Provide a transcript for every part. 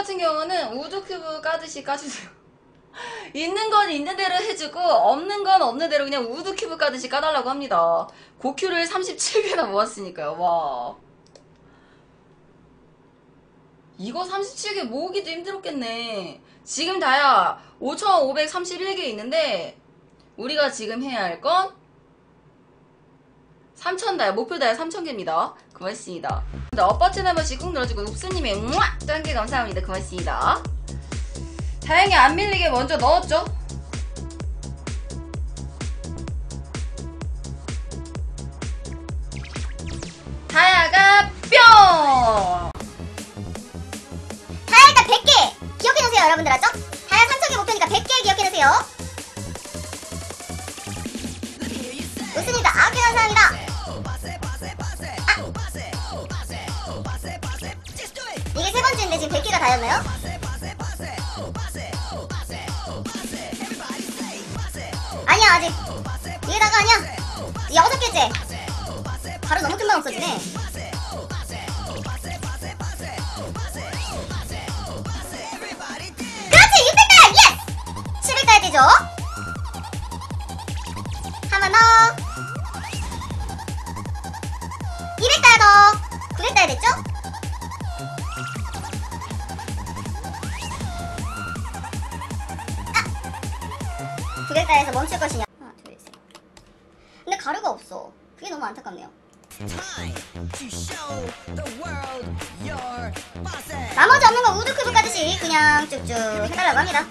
같은 경우는 우드 큐브 까듯이 까주세요. 있는 건 있는 대로 해주고 없는 건 없는 대로 그냥 우드 큐브 까듯이 까달라고 합니다. 고큐를 37개나 모았으니까요. 와. 이거 37개 모으기도 힘들었겠네. 지금 다야 5,531개 있는데 우리가 지금 해야 할 건 3,000다야. 목표 다야 3,000개입니다. 고맙습니다. 네, 엇 버튼 한 번씩 꾹 눌러주고 욱수님의 우와! 짠게 감사합니다. 고맙습니다. 다행히 안 밀리게 먼저 넣었죠? 다야가 뿅! 다야 일단 100개 기억해놓으세요 여러분들 알죠? 다야 3천개 목표니까 100개 기억해놓으세요 아홉 개 감사합니다 번째인데 지금 100개가 다였나요? 아니야 아직. 이게다가 아니야. 여섯 개째. 바로 너무 금방 없어지네. 그렇지 600달. 예스! 700달 되죠 900달에서 멈출 것이냐 하나 둘셋 근데 가루가 없어 그게 너무 안타깝네요. 나머지 없는 거 우드 큐브 까듯이 그냥 쭉쭉 해달라고 합니다.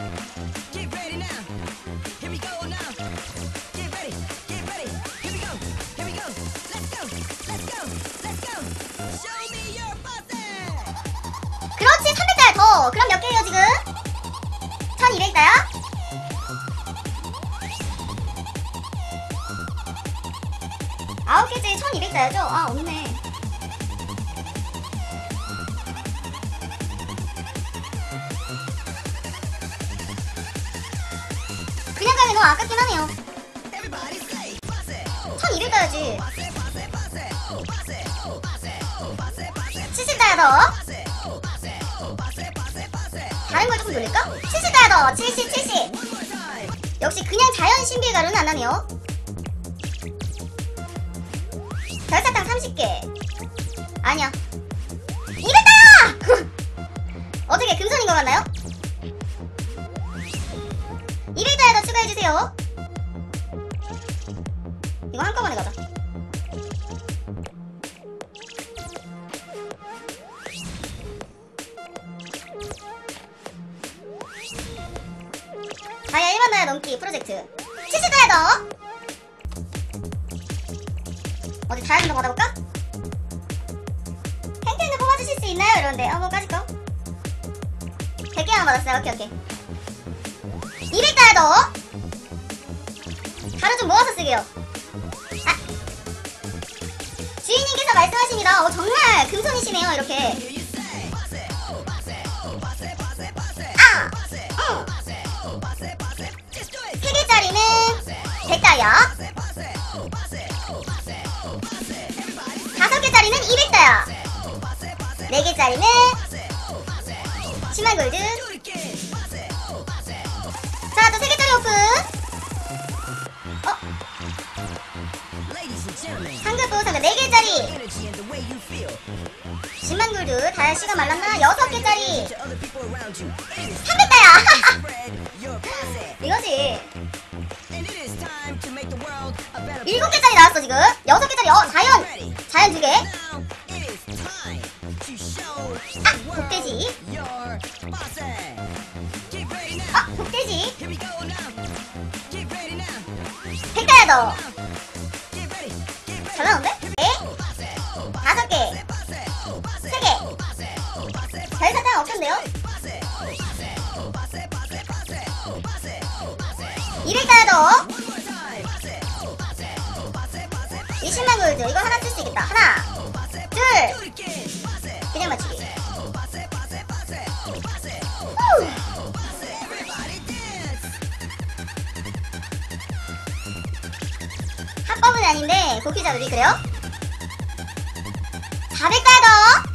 그렇지 300달 더 그럼 몇 개예요 지금? 1200달야? 1200달야죠? 아 없네 그냥 가면 너무 아깝긴 하네요 Everybody say bosses. 1200달야지 Bosses. Bosses. Bosses. Bosses. Bosses. Bosses. Bosses. 70달야 더. 다른 걸 조금 돌릴까? 70달야 더 70, 70 One more time. 역시 그냥 자연 신비의 가루는 안 나네요. 별사탕 30개. 아니야. 200다! 어떻게 금손인 것 같나요? 200달에 더 추가해주세요. 이거 한꺼번에 가자. 다이아 1만 다이아 넘기 프로젝트 70다이아 더 어디 다이아 좀더 받아볼까? 탱탱도 뽑아주실 수 있나요? 이러는데 한번 까짓거 100개만 받았어요 오케이 오케이 200다이아 더 가루 좀 모아서 쓰게요 아 주인님께서 말씀하십니다 어 정말 금손이시네요 이렇게. 아! It. 3개짜리는 100다이 4개짜리는 10만 골드 자, 또 3개짜리 오픈. 어? 상급부 상급 4개짜리. 10만 골드 다시가 말랐나? 6개짜리. 300다야. 이거지. 7개짜리 나왔어 지금. 6개짜리 어 자연. 자연 2개. Now. 아, 독돼지. Here we go now. Get ready now. 백다야 더. Get ready. Get ready. 잘 나오는데? 네. 다섯 개. 세 개. 별사탕 없던데요? 200다야 더. 20만 골드. 이거 하나 쓸 수 있겠다. 하나. 둘. 그냥 맞추기. 후. 합법은 아닌데 고기자들이 그래요? 400다야 더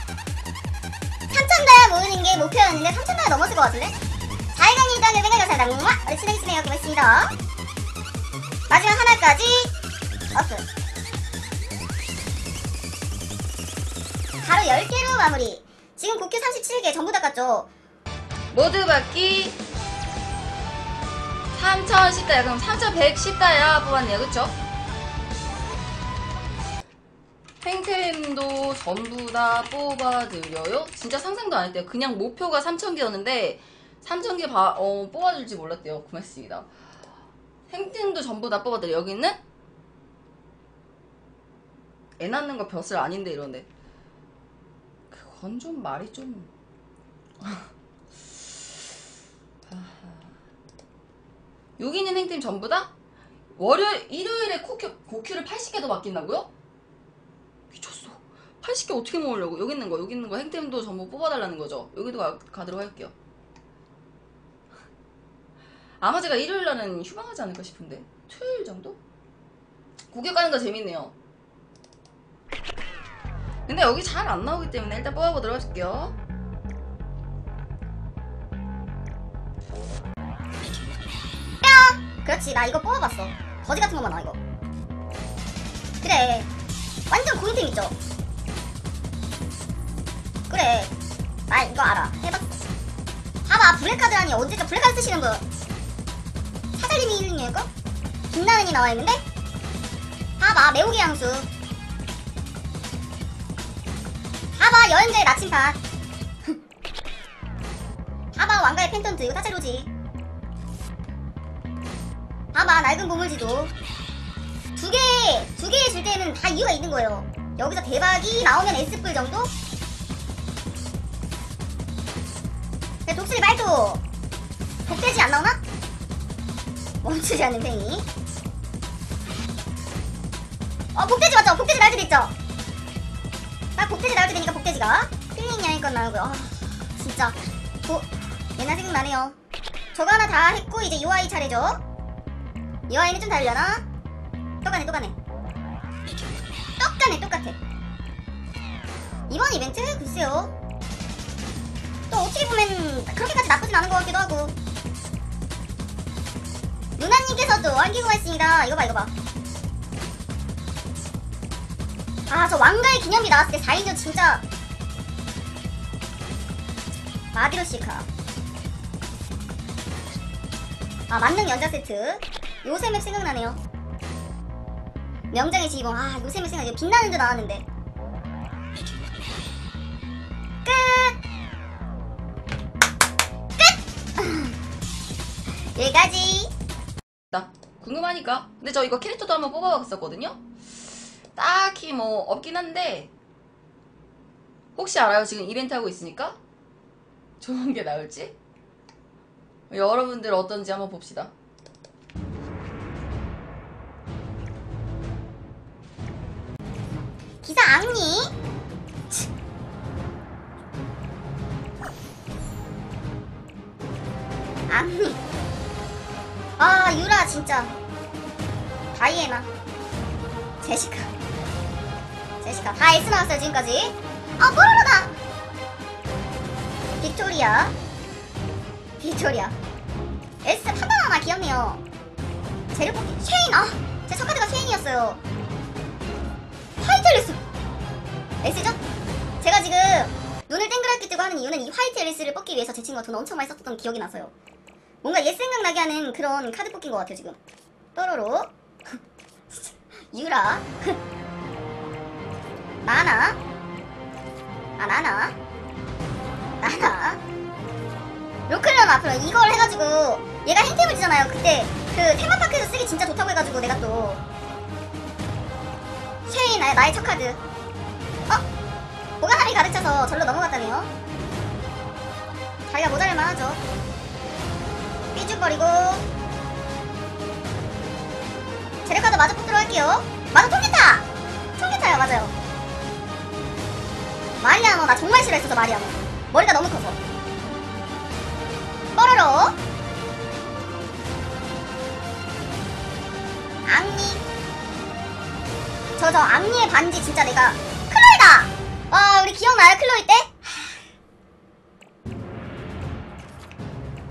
3,000다야 모으는 게 목표였는데 근데 3천 단위 넘었을 것 같은데? 자이강님 일단은 생각해서 낭마. 우리 친해지네요 고맙습니다. 마지막 하나까지. 어프 바로 10개로 마무리. 지금 고큐 37개 전부 다 깠죠 모두 받기 3010다야 그럼 3110다야 뽑았네요. 그쵸? 탱템도 전부 다 뽑아드려요? 진짜 상상도 안 했대요. 그냥 목표가 3000개였는데 3000개 바, 어, 뽑아줄지 몰랐대요. 고맙습니다. 탱템도 전부 다 뽑아드려요. 여기는 애 낳는 거 벼슬 아닌데 이런데. 그건 좀 말이 좀 여기 있는 행팀 전부 다 월요일 일요일에 고큐, 고큐를 80개도 맡긴다고요? 미쳤어. 80개 어떻게 먹으려고? 여기 있는 거 여기 있는 거 행템도 전부 뽑아달라는 거죠. 여기도 가, 가도록 할게요. 아마 제가 일요일 날은 휴방하지 않을까 싶은데. 토요일 정도? 고개 가는 거 재밌네요. 근데 여기 잘 안 나오기 때문에 일단 뽑아보도록 할게요 그렇지 나 이거 뽑아봤어. 거지 같은 것만 나와 이거. 그래. 완전 고인템 있죠? 그래. 나 이거 알아. 해봤어 봐봐 블랙카드라니. 언제까 블랙카드 쓰시는 분. 사장님이 1등이었고 김나은이 나와있는데? 봐봐 매우개 향수. 봐봐 여행자의 나침반 봐봐 왕가의 펜턴트. 이거 사체로지 봐봐 낡은 보물지도 두 개, 두 개 줄 때는 다 이유가 있는 거예요. 여기서 대박이 나오면 S뿔 정도? 네, 독수리 말도 복돼지 안 나오나? 멈추지 않는 팽이 어 복돼지 맞죠? 복돼지 나올 때 됐죠? 나 복돼지 나올 때 되니까 복돼지가 필링 여행권 나오고요 아, 진짜 도, 옛날 생각나네요 저거 하나 다 했고 이제 UI 차례죠 이 아이는 좀 다르려나? 똑같네 똑같네. 똑같네 똑같아. 이번 이벤트? 글쎄요. 또 어떻게 보면 그렇게까지 나쁘진 않은 것 같기도 하고. 누나님께서도 안기고 있습니다. 이거 봐 이거 봐아 저 왕가의 기념비 나왔을 때 4인전 진짜. 마디로 시카. 아 만능 연자 세트 요새 맵 생각나네요. 명장의 지휘봉. 아, 요새 맵 생각나요. 빛나는 데 나왔는데. 끝! 끝! 여기까지. 나 궁금하니까 근데 저 이거 캐릭터도 한번 뽑아봤었거든요 딱히 뭐 없긴 한데 혹시 알아요 지금 이벤트 하고 있으니까 좋은 게 나올지 여러분들 어떤지 한번 봅시다 치. 악리. 아, 유라, 진짜. 다이애나. 제시카. 제시카. 다 S 나왔어요, 지금까지. 아, 뽀로로다! 빅토리아. 빅토리아. S 판단하나 귀엽네요. 재료 뽑기. 쉐인! 아, 제 첫 카드가 쉐인이었어요. 화이트 앨리스! S죠? 제가 지금 눈을 땡그랗게 뜨고 하는 이유는 이 화이트 앨리스를 뽑기 위해서 제 친구가 돈 엄청 많이 썼던 기억이 나서요. 뭔가 옛 생각나게 하는 그런 카드 뽑기인 것 같아요, 지금. 뽀로로. 유라. 나나. 아, 나나. 나나. 로클런 앞으로 이걸 해가지고 얘가 행템을 주잖아요. 그때 그 테마파크에서 쓰기 진짜 좋다고 해가지고 내가 또 쉐인 나의, 나의 첫 카드 어? 보관함이 가득차서 절로 넘어갔다네요. 자기가 모자랄만 하죠. 삐죽거리고. 재료카드 마저 뽑도록 할게요. 마저 통기타! 통기타요 맞아요. 마리아노 나 정말 싫어했어 저 마리아노. 머리가 너무 커서. 뽀로로. 악리. 저저 악리의 반지 진짜 내가 클로이다! 와 우리 기억나요? 클로이 때?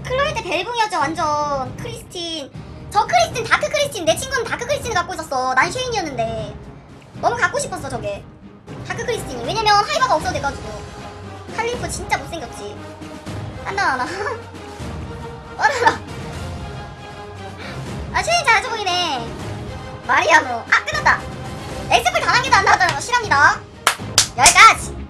클로이 때 벨붕이었죠 완전. 크리스틴. 저 크리스틴 다크 크리스틴. 내 친구는 다크 크리스틴을 갖고 있었어. 난 쉐인이었는데. 너무 갖고 싶었어 저게. 다크 크리스틴이. 왜냐면 하이바가 없어도 돼가지고. 칼리프 진짜 못생겼지. 한다 하나. 어라라. 아 쉐인 잘해줘 보이네. 마리아노. 아 끝났다. 엑스플 단한 개도 안거 실합니다 여기까지